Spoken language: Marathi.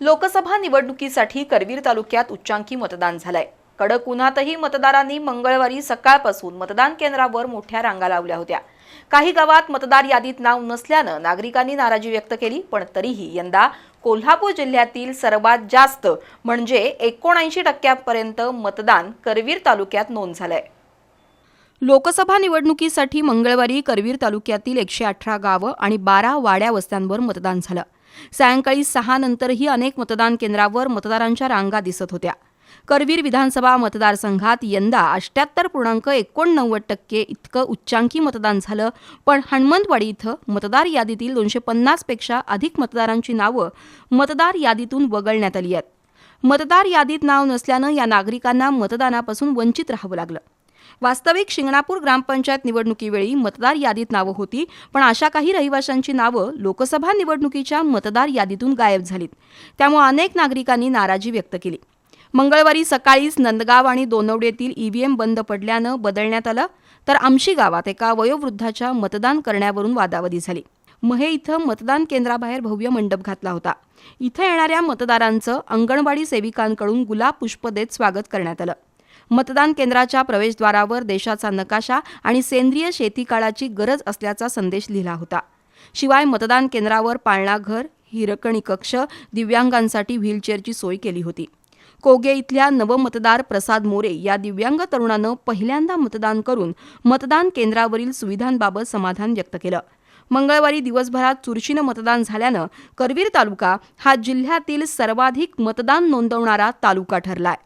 लोकसभा निवडणुकीसाठी करवीर तालुक्यात उच्चांकी मतदान झालंय. कडक उन्हातही मतदारांनी मंगळवारी सकाळपासून मतदान केंद्रावर मोठ्या रांगा लावल्या होत्या. काही गावात मतदार यादीत नाव नसल्यानं नागरिकांनी नाराजी व्यक्त केली पण तरीही यंदा कोल्हापूर जिल्ह्यातील सर्वात जास्त म्हणजे एकोणऐंशी टक्क्यापर्यंत मतदान करवीर तालुक्यात नोंद झालंय. लोकसभा निवडणुकीसाठी मंगळवारी करवीर तालुक्यातील एकशे अठरा गावं आणि बारा वाड्या वस्त्यांवर मतदान झालं. सायंकाळी सहा नंतरही अनेक मतदान केंद्रावर मतदारांच्या रांगा दिसत होत्या. करवीर विधानसभा मतदारसंघात यंदा अष्ट्याहत्तर पूर्णांक एकोणनव्वद टक्के इतकं उच्चांकी मतदान झालं पण हणमंतवाडी इथं मतदार यादीतील दोनशे पन्नासपेक्षा अधिक मतदारांची नावं मतदार यादीतून वगळण्यात आली आहेत. मतदार यादीत नाव नसल्यानं या नागरिकांना मतदानापासून वंचित राहावं लागलं. वास्तविक शिंगणापूर ग्रामपंचायत निवडणुकीवेळी मतदार यादीत नावं होती पण अशा काही रहिवाशांची नावं लोकसभा निवडणुकीच्या मतदार यादीतून गायब झालीत. त्यामुळे अनेक नागरिकांनी नाराजी व्यक्त केली. मंगळवारी सकाळीच नंदगाव आणि दोनवडेतील ईव्हीएम बंद पडल्यानं बदलण्यात आलं तर आमशी गावात एका वयोवृद्धाच्या मतदान करण्यावरून वादावादी झाली. महे इथं मतदान केंद्राबाहेर भव्य मंडप घातला होता. इथं येणाऱ्या मतदारांचं अंगणवाडी सेविकांकडून गुलाब पुष्प देत स्वागत करण्यात आलं. मतदान केंद्राच्या प्रवेशद्वारावर देशाचा नकाशा आणि सेंद्रिय शेती काळाची गरज असल्याचा संदेश लिहिला होता. शिवाय मतदान केंद्रावर पाळणाघर हिरकणी कक्ष दिव्यांगांसाठी व्हीलचेअरची सोय केली होती. कोगे इथल्या नवमतदार प्रसाद मोरे या दिव्यांग तरुणानं पहिल्यांदा मतदान करून मतदान केंद्रावरील सुविधांबाबत समाधान व्यक्त केलं. मंगळवारी दिवसभरात चुरशीनं मतदान झाल्यानं करवीर तालुका हा जिल्ह्यातील सर्वाधिक मतदान नोंदवणारा तालुका ठरलाय.